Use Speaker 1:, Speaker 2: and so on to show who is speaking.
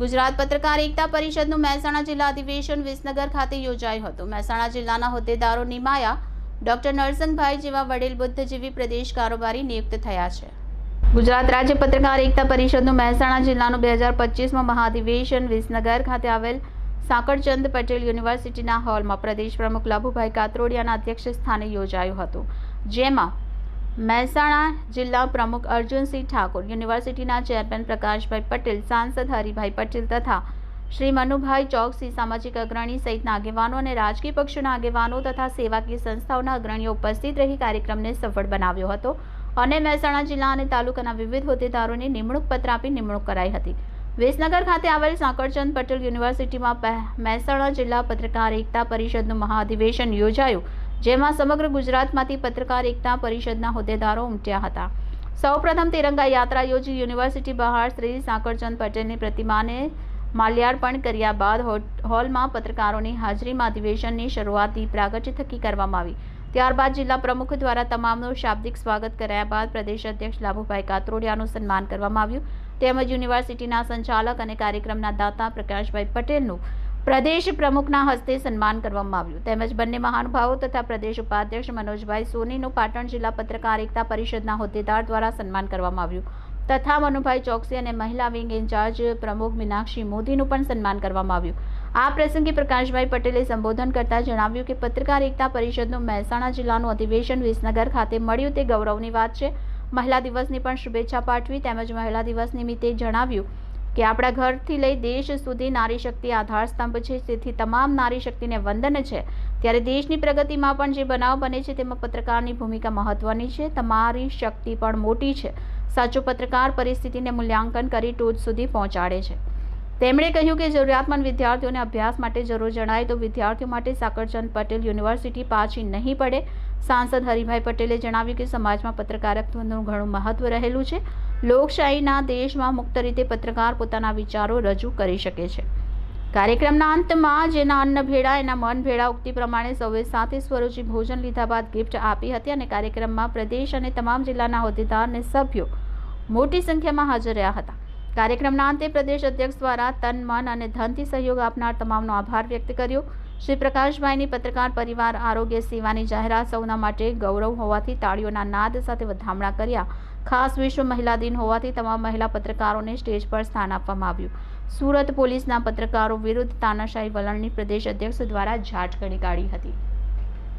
Speaker 1: ગુજરાત પત્રકાર એકતા પરિષદનું મહેસાણા જિલ્લા અધિવેશન વિસનગર ખાતે યોજાયું હતું. મહેસાણા જિલ્લાના હોદ્દેદારો નિમાયા ડોક્ટર નરસંગભાઈ જેવા વડીલ બુદ્ધજીવી પ્રદેશ કારોબારી નિયુક્ત થયા છે. ગુજરાત રાજ્ય પત્રકાર એકતા પરિષદનું મહેસાણા જિલ્લાનું બે હજાર પચીસમાં મહાધિવેશન વિસનગર ખાતે આવેલ સાંકળચંદ પટેલ યુનિવર્સિટીના હોલમાં પ્રદેશ પ્રમુખ લાભુભાઈ કાતરોડિયાના અધ્યક્ષ સ્થાને યોજાયું હતું, જેમાં મહેસાણા જિલ્લા પ્રમુખ અર્જુનસિંહ ઠાકોર, યુનિવર્સિટીના ચેરમેન પ્રકાશભાઈ પટેલ, સાંસદ હરિભાઈ પટેલ તથા શ્રી મનુભાઈ ચોકસી, સામાજિક અગ્રણી સહિતના આગેવાનો અને રાજકીય પક્ષોના આગેવાનો તથા સેવાકીય સંસ્થાઓના અગ્રણીઓ ઉપસ્થિત રહી કાર્યક્રમને સફળ બનાવ્યો હતો અને મહેસાણા જિલ્લા અને તાલુકાના વિવિધ હોદ્દેદારોને નિમણૂક પત્ર આપી નિમણૂક કરાઈ હતી. વેસનગર ખાતે આવેલ સાંકળચંદ પટેલ યુનિવર્સિટીમાં મહેસાણા જિલ્લા પત્રકાર એકતા પરિષદનું મહાઅધિવેશન યોજાયું. જેમાં સમગ્ર ગુજરાતમાંથી પત્રકાર એકતા પરિષદના હોદ્દેદારો ઉમટ્યા હતા. સૌપ્રથમ તિરંગા યાત્રા યોજી યુનિવર્સિટી બહાર શ્રી સાંકળચંદ પટેલની પ્રતિમાને માલ્યાર્પણ કર્યા બાદ હોલમાં પત્રકારોની હાજરીમાં અધિવેશનની શરૂઆતી પ્રાગટ્ય થકી કરવામાં આવી. ત્યારબાદ જિલ્લા પ્રમુખ દ્વારા તમામનું શાબ્દિક સ્વાગત કરાયા બાદ પ્રદેશ અધ્યક્ષ લાભુભાઈ કાતરોડિયાનું સન્માન કરવામાં આવ્યું. તેમજ યુનિવર્સિટીના સંચાલક અને કાર્યક્રમના દાતા પ્રકાશભાઈ પટેલનું પ્રદેશ પ્રમુખના હસ્તે સન્માન કરવામાં આવ્યું. તેમજ બંને મહાનુભાવો તથા પ્રદેશ ઉપાધ્યક્ષ મનોજભાઈ સોનીનું પાટણ જિલ્લા પત્રકાર એકતા પરિષદના હોદ્દેદાર દ્વારા સન્માન કરવામાં આવ્યું. તથા મનુભાઈ ચોકસી અને મહિલા વિંગ ઇન્ચાર્જ પ્રમુખ મીનાક્ષી મોદીનું પણ સન્માન કરવામાં આવ્યું. આ પ્રસંગે પ્રકાશભાઈ પટેલે સંબોધન કરતા જણાવ્યું કે પત્રકાર એકતા પરિષદનું મહેસાણા જિલ્લાનું અધિવેશન વિસનગર ખાતે મળ્યું તે ગૌરવની વાત છે. મહિલા દિવસની પણ શુભેચ્છા પાઠવી તેમજ મહિલા દિવસ નિમિત્તે જણાવ્યું કે આપણા ઘરથી લઈ દેશ સુધી નારી શક્તિ આધાર સ્તંભ છે તેથી તમામ નારી શક્તિને વંદન છે. ત્યારે દેશની પ્રગતિમાં પણ જે બનાવ બને છે, તેમાં પત્રકારની ભૂમિકા મહત્વની છે. તમારી શક્તિ પણ મોટી છે. સાચો પત્રકાર પરિસ્થિતિને મૂલ્યાંકન કરી ટોચ સુધી પહોંચાડે છે. તેમણે કહ્યું કે જરૂરિયાતમંદ વિદ્યાર્થીઓને અભ્યાસ માટે જરૂર જણાય તો વિદ્યાર્થીઓ માટે સાકરચંદ પટેલ યુનિવર્સિટી પાછી નહીં પડે. સાંસદ હરિભાઈ પટેલે જણાવ્યું કે સમાજમાં પત્રકારત્વનું ઘણું મહત્વ રહેલું છે. લોકશાહીના દેશમાં મુક્ત રીતે પત્રકાર પોતાના વિચારો રજૂ કરી શકે છે. કાર્યક્રમના અંતમાં જેના અન્ન ભેળા, એના મન ભેળા ઉક્તિ પ્રમાણે સૌએ સાથે સ્વરૂચિ ભોજન લીધા બાદ ગિફ્ટ આપી હતી અને કાર્યક્રમમાં પ્રદેશ અને તમામ જિલ્લાના હોદ્દેદાર અને સભ્યો મોટી સંખ્યામાં હાજર રહ્યા હતા. કાર્યક્રમના અંતે પ્રદેશ અધ્યક્ષ દ્વારા તન, મન અને ધનથી સહયોગ આપનાર તમામનો આભાર વ્યક્ત કર્યો. શ્રી પ્રકાશભાઈની પત્રકાર પરિવાર આરોગ્ય સેવાની જાહેરાત સૌના માટે ગૌરવ હોવાથી તાળીઓના નાદ સાથે વધામણા કર્યા. ખાસ વિશ્વ મહિલા દિન હોવાથી તમામ મહિલા પત્રકારોને સ્ટેજ પર સ્થાન આપવામાં આવ્યું. સુરત પોલીસના પત્રકારો વિરુદ્ધ તાનાશાહી વલણની પ્રદેશ અધ્યક્ષ દ્વારા ઝાટકણી કાઢી હતી.